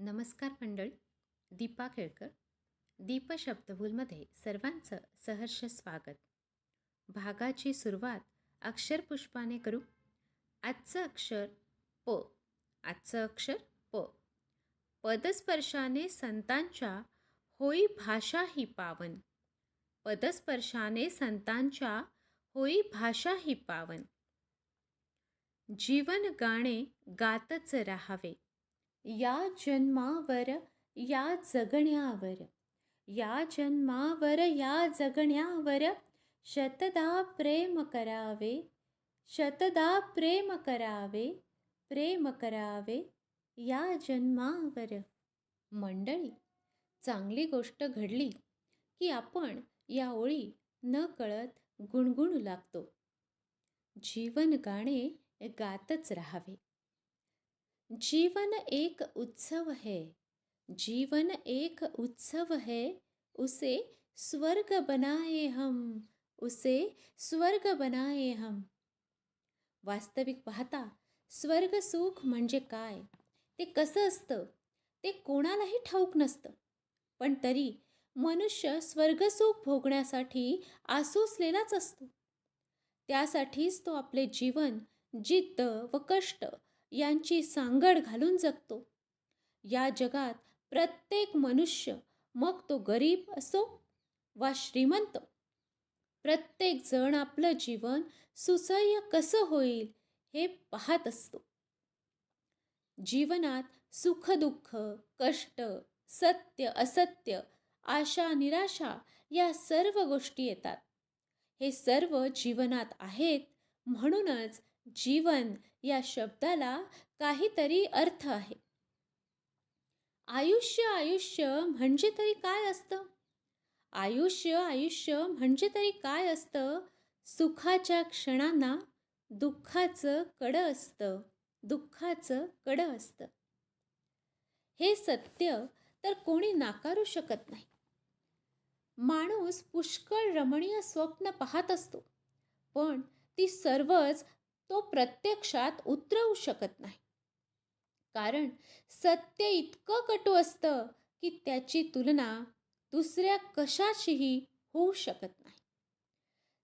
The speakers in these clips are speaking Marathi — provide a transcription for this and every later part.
नमस्कार मंडळी दीपा केळकर दीप शब्दभूलमध्ये सर्वांचं सहर्ष स्वागत. भागाची सुरुवात अक्षरपुष्पाने करू. आजचं अक्षर प. आजचं अक्षर प. पदस्पर्शाने संतांच्या होई भाषा ही पावन. पदस्पर्शाने संतांच्या होई भाषा ही पावन. जीवन गाणे गातच राहावे. या जन्मावर या जगण्यावर या जन्मावर या जगण्यावर शतदा प्रेम करावे शतदा प्रेम करावे प्रेम करावे या जन्मावर. मंडळी चांगली गोष्ट घडली की आपण या ओळी न कळत गुणगुणू लागतो. जीवन गाणे गातच राहावे. जीवन एक उत्सव है। जीवन एक उत्सव है। उसे स्वर्ग बनाए हम। उसे स्वर्ग बनाए हम। वास्तविक पाहता स्वर्ग सुख म्हणजे काय? ते कसं असतं? ते कोणालाही ठाऊक नसतं. पण तरी मनुष्य स्वर्गसुख भोगण्यासाठी आसूसलेलाच असतो. त्यासाठीच तो आपले जीवन जिद्द व कष्ट यांची सांगड घालून जगतो. या जगात प्रत्येक मनुष्य मग तो गरीब असो वा श्रीमंत. प्रत्येक जण आपलं जीवन सुसह्य कसं होईल हे पाहत असतो. जीवनात सुखदुःख कष्ट सत्य असत्य आशा निराशा या सर्व गोष्टी येतात. हे सर्व जीवनात आहेत म्हणूनच जीवन या शब्दाला काहीतरी अर्थ आहे. आयुष्य आयुष्य म्हणजे तरी काय असतं? आयुष्य आयुष्य म्हणजे तरी काय असतं? सुखाच्या क्षणांना दुःखाचं कडं असतं. दुःखाचं कडं असतं. हे सत्य तर कोणी नाकारू शकत नाही. माणूस पुष्कळ रमणीय स्वप्न पाहत असतो. पण ती सर्वच तो प्रत्यक्षात उतरवू शकत नाही. कारण सत्य इतकं कटू असतं की त्याची तुलना दुसऱ्या कशाशीही होऊ शकत नाही.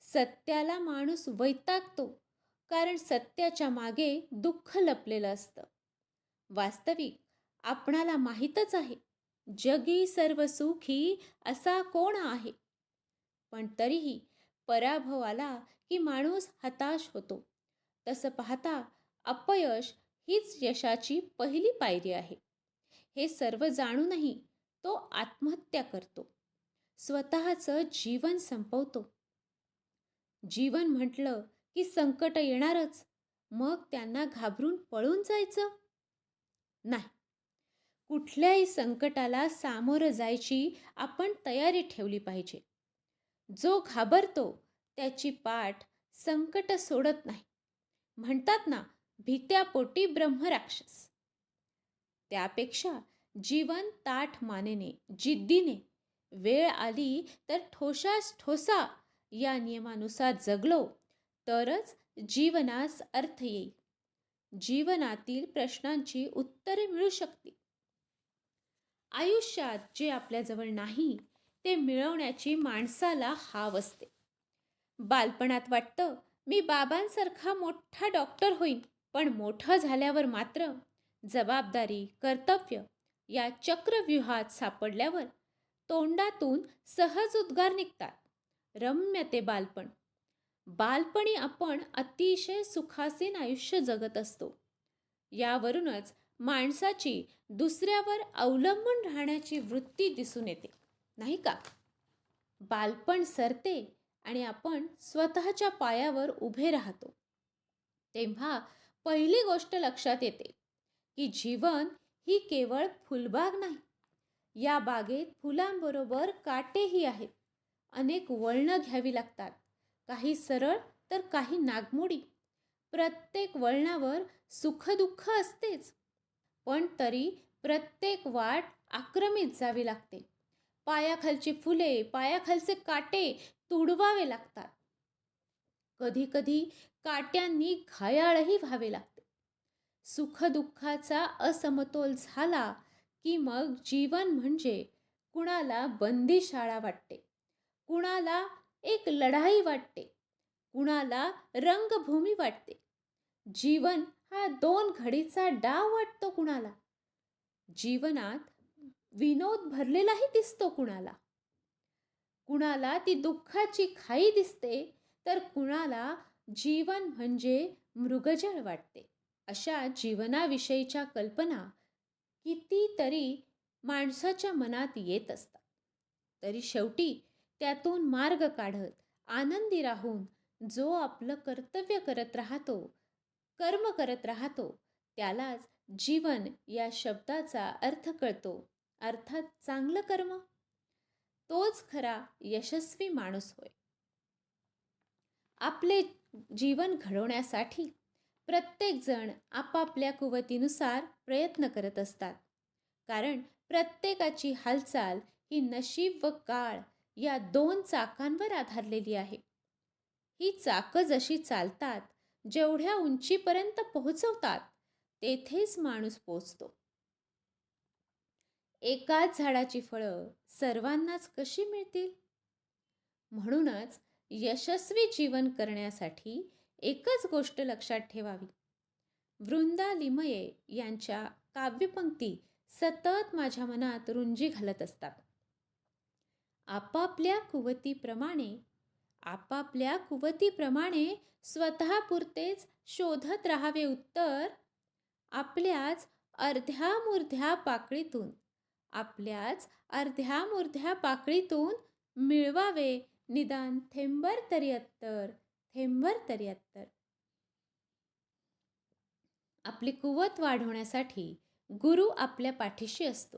सत्याला माणूस वैतागतो कारण सत्याच्या मागे दुःख लपलेलं असतं. वास्तविक आपणाला माहीतच आहे जगी सर्व सुखी असा कोण आहे? पण तरीही पराभवाला की माणूस हताश होतो. तसं पाहता अपयश हीच यशाची पहिली पायरी आहे. हे सर्व जाणूनही तो आत्महत्या करतो. स्वतःचं जीवन संपवतो. जीवन म्हटलं की संकट येणारच. मग त्यांना घाबरून पळून जायचं? नाही. कुठल्याही संकटाला सामोरं जायची आपण तयारी ठेवली पाहिजे. जो घाबरतो त्याची पाठ संकट सोडत नाही. म्हणतात ना भीत्यापोटी ब्रह्मराक्षस. त्यापेक्षा जीवन ताठ मानेने जिद्दीने वेळ आली तर ठोसास ठोसा या नियमानुसार जगलो तरच जीवनास अर्थ येईल. जीवनातील प्रश्नांची उत्तरे मिळू शकतील आयुष्यात जे आपल्याजवळ नाही ते मिळवण्याची माणसाला हाव असते. बालपणात वाटतं मी बाबांसारखा मोठा डॉक्टर होईन पण मोठं झाल्यावर मात्र जबाबदारी कर्तव्य या चक्रव्यूहात सापडल्यावर तोंडातून सहज उद्गार निघतात. रम्य ते बालपण. बालपणी आपण अतिशय सुखासीन आयुष्य जगत असतो. यावरूनच माणसाची दुसऱ्यावर अवलंबून राहण्याची वृत्ती दिसून येते नाही का? बालपण सरते आणि आपण स्वतःच्या पायावर उभे राहतो. तेव्हा पहिली गोष्ट लक्षात येते की जीवन ही केवळ फुलबाग नाही. या बागेत फुलांबरोबर काटेही आहेत. अनेक वळणं घ्यावी लागतात. काही सरळ तर काही नागमोडी. प्रत्येक वळणावर सुखदुःख असतेच. पण तरी प्रत्येक वाट आक्रमित जावी लागते. पायाखालची फुले पायाखालचे काटे तुडवावे लागतात. कधीकधी काट्यांनी घायाळही व्हावे लागते. सुखदुःखाचा असमतोल झाला की मग जीवन म्हणजे कुणाला बंदीशाळा वाटते. कुणाला एक लढाई वाटते. कुणाला रंगभूमी वाटते. जीवन हा दोन घडीचा डाव वाटतो कुणाला. जीवनात विनोद भरलेलाही दिसतो कुणाला. कुणाला ती दुःखाची खाई दिसते तर कुणाला जीवन म्हणजे मृगजळ वाटते. अशा जीवनाविषयीच्या कल्पना कितीतरी माणसाच्या मनात येत असतात. तरी शेवटी त्यातून मार्ग काढत आनंदी राहून जो आपलं कर्तव्य करत राहतो कर्म करत राहतो त्यालाच जीवन या शब्दाचा अर्थ कळतो. अर्थात चांगलं कर्म. तोच खरा यशस्वी माणूस होय. आपले जीवन घडवण्यासाठी प्रत्येकजण आपापल्या कुवतीनुसार प्रयत्न करत असतात. कारण प्रत्येकाची हालचाल ही नशीब व काळ या दोन चाकांवर आधारलेली आहे. ही चाकं जशी चालतात जेवढ्या उंचीपर्यंत पोहोचवतात तेथेच माणूस पोचतो. एकाच झाडाची फळं सर्वांनाच कशी मिळतील? म्हणूनच यशस्वी जीवन करण्यासाठी एकच गोष्ट लक्षात ठेवावी. वृंदा लिमये यांच्या काव्यपंक्ती सतत माझ्या मनात रुंजी घालत असतात. आपापल्या कुवतीप्रमाणे आपापल्या कुवतीप्रमाणे स्वतःपुरतेच शोधत राहावे उत्तर आपल्याच अर्ध्या मुर्ध्या पाकळीतून आपल्याच अर्ध्या मुर्ध्या पाकळीतून मिळवावे. निदान थेंबर तरी अत्तर थेंबर तरी अत्तर. आपली कुवत वाढवण्यासाठी गुरु आपल्या पाठीशी असतो.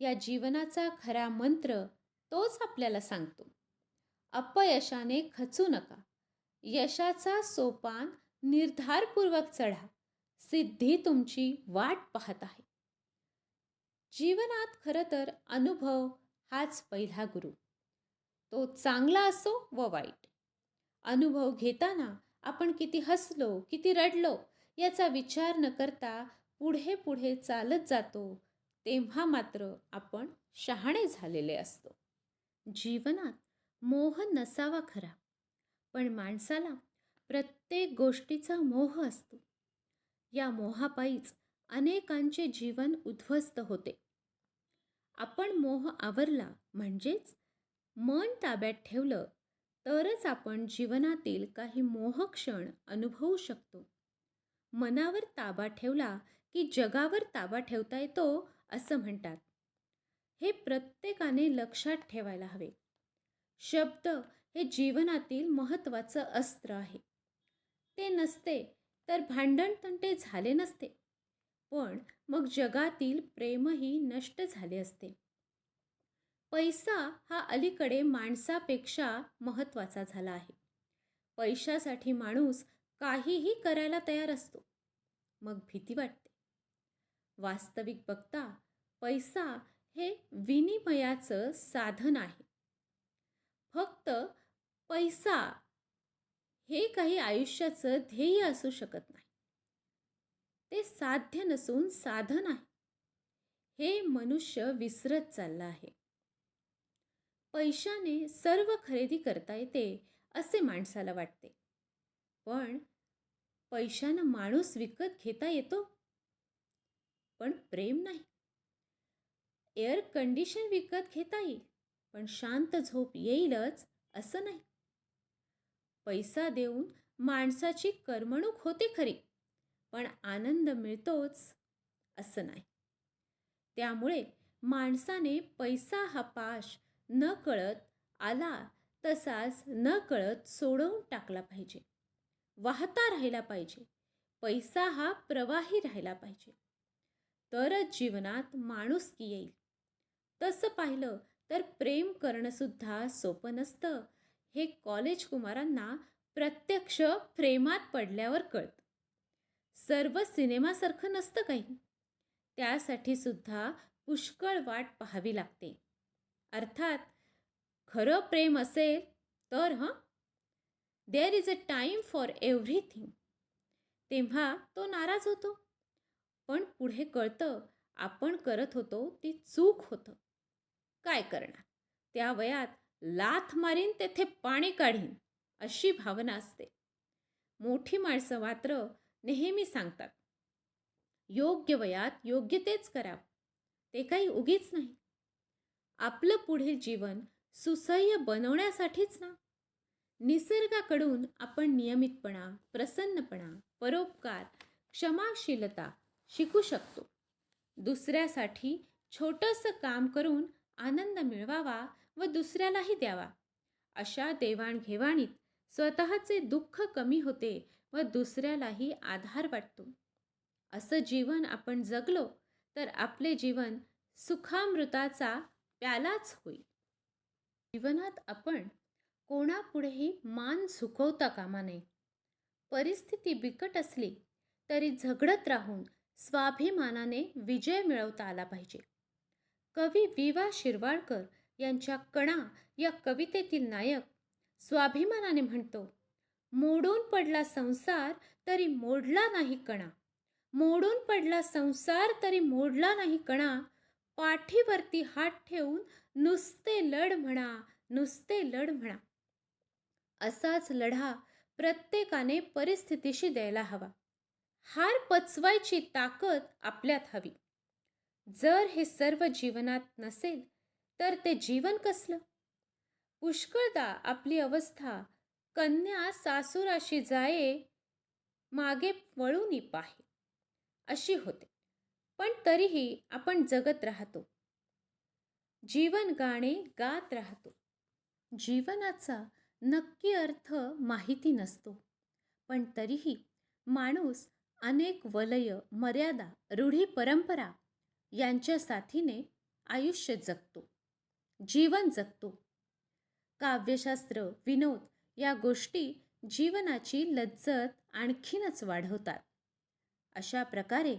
या जीवनाचा खरा मंत्र तोच आपल्याला सांगतो. अपयशाने खचू नका. यशाचा सोपान निर्धारपूर्वक चढा. सिद्धी तुमची वाट पाहत आहे. जीवनात खरं तर अनुभव हाच पहिला गुरु. तो चांगला असो व वाईट. अनुभव घेताना आपण किती हसलो किती रडलो याचा विचार न करता पुढे पुढे चालत जातो तेव्हा मात्र आपण शहाणे झालेले असतो. जीवनात मोह नसावा खरा पण माणसाला प्रत्येक गोष्टीचा मोह असतो. या मोहापायीच अनेकांचे जीवन उद्ध्वस्त होते. आपण मोह आवरला म्हणजेच मन ताब्यात ठेवलं तरच आपण जीवनातील काही मोहक्षण अनुभवू शकतो. मनावर ताबा ठेवला की जगावर ताबा ठेवता येतो असं म्हणतात. हे प्रत्येकाने लक्षात ठेवायला हवे. शब्द हे जीवनातील महत्त्वाचं अस्त्र आहे. ते नसते तर भांडणतंटे झाले नसते. पण मग जगातील प्रेमही नष्ट झाले असते. पैसा हा अलीकडे माणसापेक्षा महत्त्वाचा झाला आहे. पैशासाठी माणूस काहीही करायला तयार असतो. मग भीती वाटते. वास्तविक बघता पैसा हे विनिमयाचं साधन आहे. फक्त पैसा हे काही आयुष्याचं ध्येय असू शकत नाही. ते साध्य नसून साधन आहे. हे मनुष्य विसरत चाललं आहे. पैशाने सर्व खरेदी करता येते असे माणसाला वाटते. पण पैशानं माणूस विकत घेता येतो? पण प्रेम नाही. एअर कंडिशन विकत घेता येईल पण शांत झोप येईलच असं नाही. पैसा देऊन माणसाची करमणूक होते खरी. पण आनंद मिळतोच असं नाही. त्यामुळे माणसाने पैसा हा पाश न कळत आला तसाच न कळत सोडवून टाकला पाहिजे. वाहता राहिला पाहिजे. पैसा हा प्रवाही राहिला पाहिजे. तरच जीवनात माणुसकी येईल. तसं पाहिलं तर प्रेम करणंसुद्धा सोपं नसतं. हे कॉलेज कुमारांना प्रत्यक्ष प्रेमात पडल्यावर कळतं. सर्व सिनेमासारखं नसतं काही. त्यासाठी सुद्धा पुष्कळ वाट पाहावी लागते. अर्थात खरं प्रेम असेल तर हं? There is a time for everything तेव्हा तो नाराज होतो. पण पुढे कळतं आपण करत होतो ती चूक होतं. काय करणार? त्या वयात लाथ मारीन तेथे पाणी काढीन अशी भावना असते. मोठी माणसं मात्र नेहमी सांगतात. योग्य वयात योग्य तेच करा ते काही उगीच नाही. आपलं पुढील जीवन सुसह्य बनवण्यासाठीच ना? निसर्गाकडून आपण नियमितपणा प्रसन्नपणा परोपकार क्षमाशीलता शिकू शकतो. दुसऱ्यासाठी छोटंसं काम करून आनंद मिळवावा व दुसऱ्यालाही द्यावा. अशा देवाणघेवाणीत स्वतःचे दुःख कमी होते व दुसऱ्यालाही आधार वाटतो. असं जीवन आपण जगलो तर आपले जीवन सुखामृताचा प्यालाच होईल. जीवनात आपण कोणापुढेही मान झुकवता कामा नये. परिस्थिती बिकट असली तरी झगडत राहून स्वाभिमानाने विजय मिळवता आला पाहिजे. कवी वि वा शिरवाडकर यांच्या कणा या कवितेतील नायक स्वाभिमानाने म्हणतो मोडून पडला संसार तरी मोडला नाही कणा. मोडून पडला संसार तरी मोडला नाही कणा. पाठीवरती हात ठेवून नुसते लढ म्हणा नुसते लढ म्हणा. असाच लढा प्रत्येकाने परिस्थितीशी द्यायला हवा. हार पचवायची ताकद आपल्यात हवी. जर हे सर्व जीवनात नसेल तर ते जीवन कसलं? पुष्कळदा आपली अवस्था कन्या सासुराशी जाये मागे वळून पाहे. अशी होते. पण तरीही आपण जगत राहतो. जीवन गाणे गात राहतो. जीवनाचा नक्की अर्थ माहिती नसतो. पण तरीही माणूस अनेक वलय मर्यादा रूढी परंपरा यांच्या साथीने आयुष्य जगतो. जीवन जगतो. काव्यशास्त्र विनोद या गोष्टी जीवनाची लज्जत आणखीनच वाढवतात. अशा प्रकारे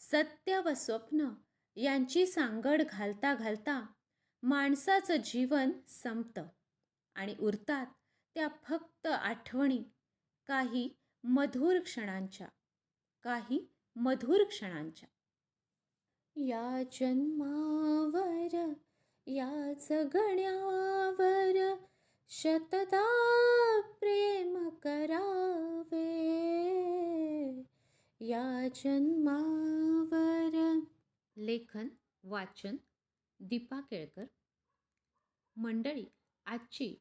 सत्य व स्वप्न यांची सांगड घालता घालता माणसाचं जीवन संपतं आणि उरतात त्या फक्त आठवणी काही मधुर क्षणांच्या काही मधुर क्षणांच्या. या जन्मावर या जगण्यावर शतदा प्रेम करावे। या जन्मावर लेखन वाचन दीपा केळकर. मंडळी आजची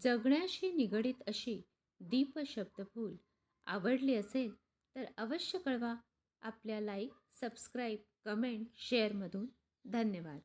जगण्याशी निगडीत अशी दीप शब्दफूल आवडली असेल तर अवश्य कळवा. आपल्या लाईक सबस्क्राईब कमेंट शेअरमधून धन्यवाद.